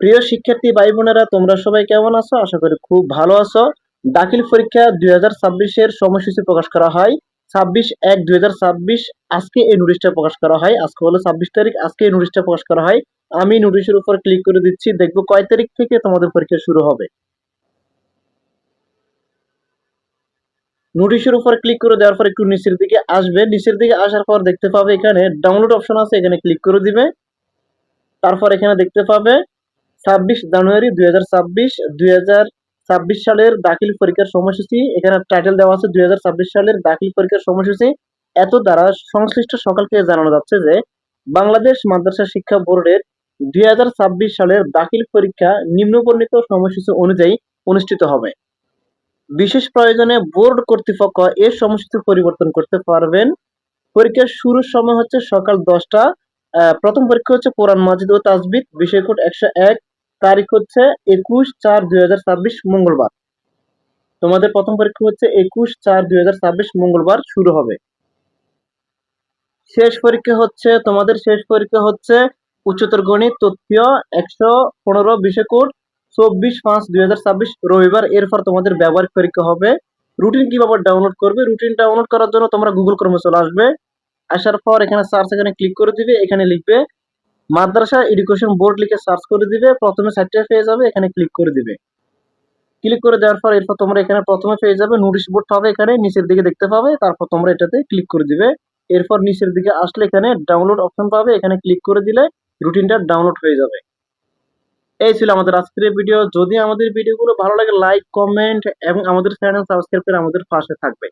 প্রিয় শিক্ষার্থী ভাই বোনেরা তোমরা সবাই কেমন আছো? আশা করি খুব ভালো আছো। দাখিল পরীক্ষা দুই হাজার ছাব্বিশের সময়সূচি প্রকাশ করা হয়। ছাব্বিশ এক দুই হাজার ছাব্বিশ, আজকে এই নোটিশটা প্রকাশ করা হয়। আজকে হলো ছাব্বিশ তারিখ, আজকে এই নোটিশটা প্রকাশ করা হয়। আমি নোটিশের উপর ক্লিক করে দিচ্ছি। দেখব কয় তারিখ থেকে তোমাদের পরীক্ষা শুরু হবে। নোটিশের উপর ক্লিক করে দেওয়ার পর একটু নিচের দিকে আসবে। নিচের দিকে আসার পর দেখতে পাবে এখানে ডাউনলোড অপশন আছে, এখানে ক্লিক করে দিবে। তারপর এখানে দেখতে পাবে ছাব্বিশ জানুয়ারি দুই হাজার ছাব্বিশ, দুই হাজার ছাব্বিশ সালের দাখিল পরীক্ষার সময়সূচি, এখানে টাইটেল দেওয়া আছে দুই হাজার ছাব্বিশ সালের দাখিল পরীক্ষার সময়সূচি। এত দ্বারা সংশ্লিষ্ট সকলকে জানানো যাচ্ছে যে বাংলাদেশ মাদ্রাসা শিক্ষা বোর্ডের দুই হাজার ছাব্বিশ সালের দাখিল পরীক্ষা নিম্নবর্ণিত সময়সূচি অনুযায়ী অনুষ্ঠিত হবে। বিশেষ প্রয়োজনে বোর্ড কর্তৃপক্ষ এর সময়সূচি পরিবর্তন করতে পারবেন। পরীক্ষার শুরুর সময় হচ্ছে সকাল দশটা। প্রথম পরীক্ষা হচ্ছে কোরআন মাজিদ ও তাজবিদ বিষয় কোড একশো এক তারিখ হচ্ছে একুশ চার দুই হাজার মঙ্গলবার। তোমাদের প্রথম পরীক্ষা হচ্ছে একুশ চার দুই হাজার মঙ্গলবার শুরু হবে। শেষ পরীক্ষা হচ্ছে, তোমাদের শেষ পরীক্ষা হচ্ছে উচ্চতর গণিত, তথ্য একশো পনেরো বিষয় কোড, চব্বিশ পাঁচ দুই হাজার ছাব্বিশ রবিবার। এরপর তোমাদের ব্যবহারিক পরীক্ষা হবে। রুটিন কীভাবে ডাউনলোড করবে? রুটিন ডাউনলোড করার জন্য তোমরা গুগল ক্রমে চলে আসবে। আসার পর এখানে সার্চ এখানে ক্লিক করে দিবে। এখানে লিখবে মাদ্রাসা এডুকেশন বোর্ড লিখে সার্চ করে দিবে, প্রথমে সাইটটা পেয়ে যাবে, এখানে ক্লিক করে দিবে। ক্লিক করে দেওয়ার পর এরপর তোমরা এখানে প্রথমে পেয়ে যাবে নোটিশ বোর্ড হবে এখানে, নিচের দিকে দেখতে পাবে, তারপর তোমরা এটাতে ক্লিক করে দিবে। এরপর নিচের দিকে আসলে এখানে ডাউনলোড অপশন পাবে, এখানে ক্লিক করে দিলে রুটিনটা ডাউনলোড হয়ে যাবে। এই ছিল আমাদের আজকের ভিডিও যদি আমাদের ভিডিওগুলো ভালো লাগে লাইক কমেন্ট এবং আমাদের চ্যানেল সাবস্ক্রাইব করে আমাদের পাশে থাকবে।